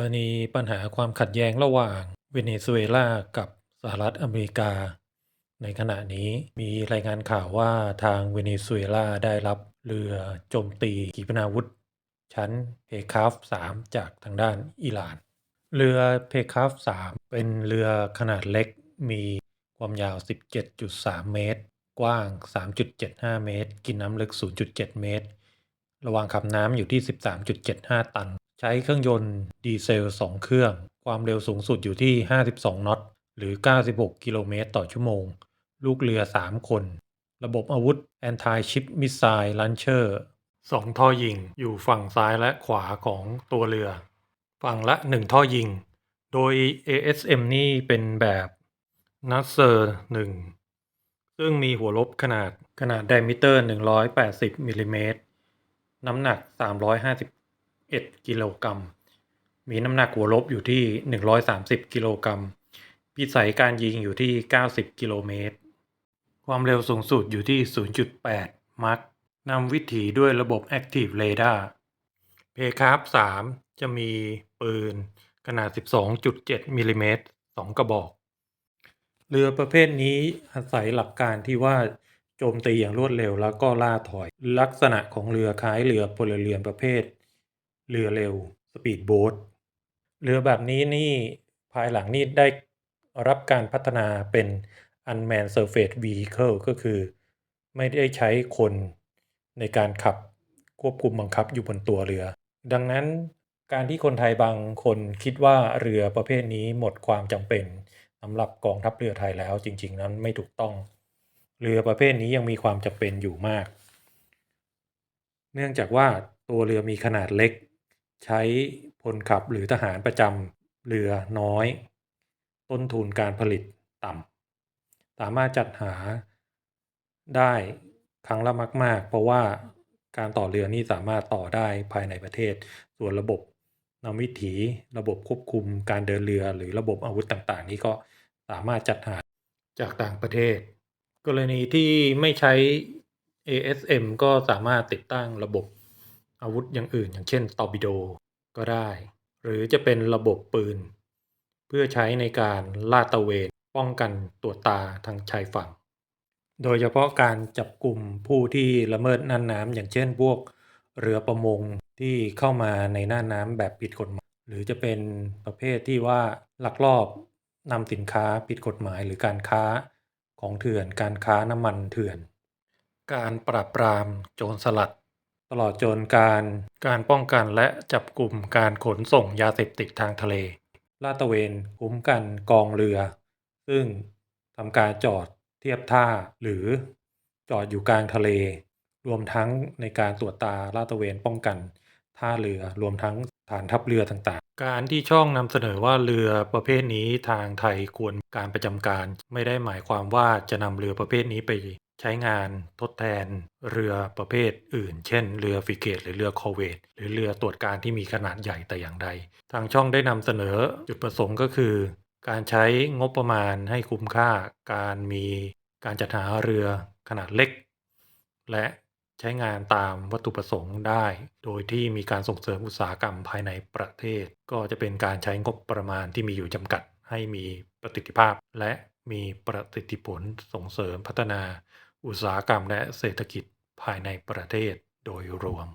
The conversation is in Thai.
รณีปัญหาความขัดแย้งระหว่างเวเนซุเอลากับสหรัฐอเมริกา ในขณะนี้มีรายงานข่าวว่าทางเวเนซุเอลาได้รับเรือโจมตีขีปนาวุธ ชั้นเพคาฟ3จากทางด้านอิหร่าน เรือเพคาฟ3เป็นเรือขนาดเล็กมีความยาว 17.3 เมตร กว้าง 3.75 เมตร กินน้ำลึก 0.7 เมตรระหว่างขับน้ำอยู่ที่ 13.75 ตัน ช้เครื่องยนต์ดีเซล 2 เครื่อง ความเร็วสูงสุดอยู่ที่ 52 น็อต หรือ 96 กิโลเมตรต่อชั่วโมง ลูกเรือ 3 คน ระบบอาวุธ Anti Ship Missile Launcher สองท่อยิงอยู่ฝั่งซ้ายและขวาของตัวเรือ ฝั่งละ 1 ท่อยิง โดย ASM นี่เป็นแบบ n a s s e r 1ซึ่งมีหัวลบขนาดขนาดไดมิเตอร์ 180มิลลิเมตรน้ำหนัก 1กิโลกรัม มีน้ำหนักหัวลบอยู่ที่ 130 กิโลกรัม พิสัยการยิงอยู่ที่ 90 กิโลเมตร ความเร็วสูงสุดอยู่ที่ 0.8 มัคนำวิถีด้วยระบบ Active Radar เพคาร์ฟ3จะมีปืนขนาด 12.7มิลลิเมตร2กระบอก เรือประเภทนี้อาศัยหลักการที่ว่าโจมตีอย่างรวดเร็วแล้วก็ล่าถอย ลักษณะของเรือคล้ายเรือพลเรือนประเภท เรือเร็วสปีดโบ๊ทเรือแบบนี้นี่ภายหลังนี่ได้รับการพัฒนาเป็น unmanned surface vehicle ก็คือ ไม่ได้ใช้คนในการขับควบคุมบังคับอยู่บนตัวเรือ ดังนั้นการที่คนไทยบางคนคิดว่าเรือประเภทนี้หมดความจำเป็นสำหรับกองทัพเรือไทยแล้วจริง ๆ นั้นไม่ถูกต้อง เรือประเภทนี้ยังมีความจำเป็นอยู่มาก เนื่องจากว่าตัวเรือมีขนาดเล็ก ใช้พลขับหรือทหารประจำเรือน้อย ต้นทุนการผลิตต่ำสามารถจัดหาได้ครั้งละมาก ๆ เพราะว่าการต่อเรือนี่สามารถต่อได้ภายในประเทศ ส่วนระบบนำวิถีระบบควบคุมการเดินเรือ หรือระบบอาวุธต่างๆ นี้ก็สามารถจัดหาจากต่างประเทศ กรณีที่ไม่ใช้ ASM ก็สามารถติดตั้งระบบ อาวุธอย่างอื่น อย่างเช่นตอร์ปิโดก็ได้ หรือจะเป็นระบบปืน เพื่อใช้ในการลาดตระเวนป้องกันตรวตาทางชายฝั่ง โดยเฉพาะการจับกลุ่มผู้ที่ละเมิดน่านน้ำอย่างเช่นพวกเรือประมงที่เข้ามาในน่านน้ำแบบผิดกฎหมาย หรือจะเป็นประเภทที่ว่าลักลอบนำสินค้าผิดกฎหมาย หรือการค้าของเถื่อน การค้าน้ำมันเถื่อน การปราบปรามโจรสลัด ตลอดจนการการป้องกันและจับกลุ่มการขนส่งยาเสพติดทางทะเล ลาดตระเวนคุ้มกันกองเรือ ซึ่งทำการจอดเทียบท่าหรือจอดอยู่กลางทะเล รวมทั้งในการตรวจตาลาดตระเวนป้องกันท่าเรือรวมทั้งฐานทัพเรือต่างๆ การที่ช่องนำเสนอว่าเรือประเภทนี้ทางไทยควรการประจำการ ไม่ได้หมายความว่าจะนำเรือประเภทนี้ไป ใช้งานทดแทนเรือประเภทอื่น เช่น เรือฟิเกต หรือเรือคอเวตหรือเรือตรวจการที่มีขนาดใหญ่แต่อย่างใด ทางช่องได้นำเสนอจุดประสงค์ก็คือ การใช้งบประมาณให้คุ้มค่า การมีการจัดหาเรือขนาดเล็ก และใช้งานตามวัตถุประสงค์ได้ โดยที่มีการส่งเสริมอุตสาหกรรมภายในประเทศ ก็จะเป็นการใช้งบประมาณที่มีอยู่จำกัด ให้มีประสิทธิภาพ และมีประสิทธิผลส่งเสริมพัฒนา อุตสาหกรรมและเศรษฐกิจภายในประเทศโดยรวม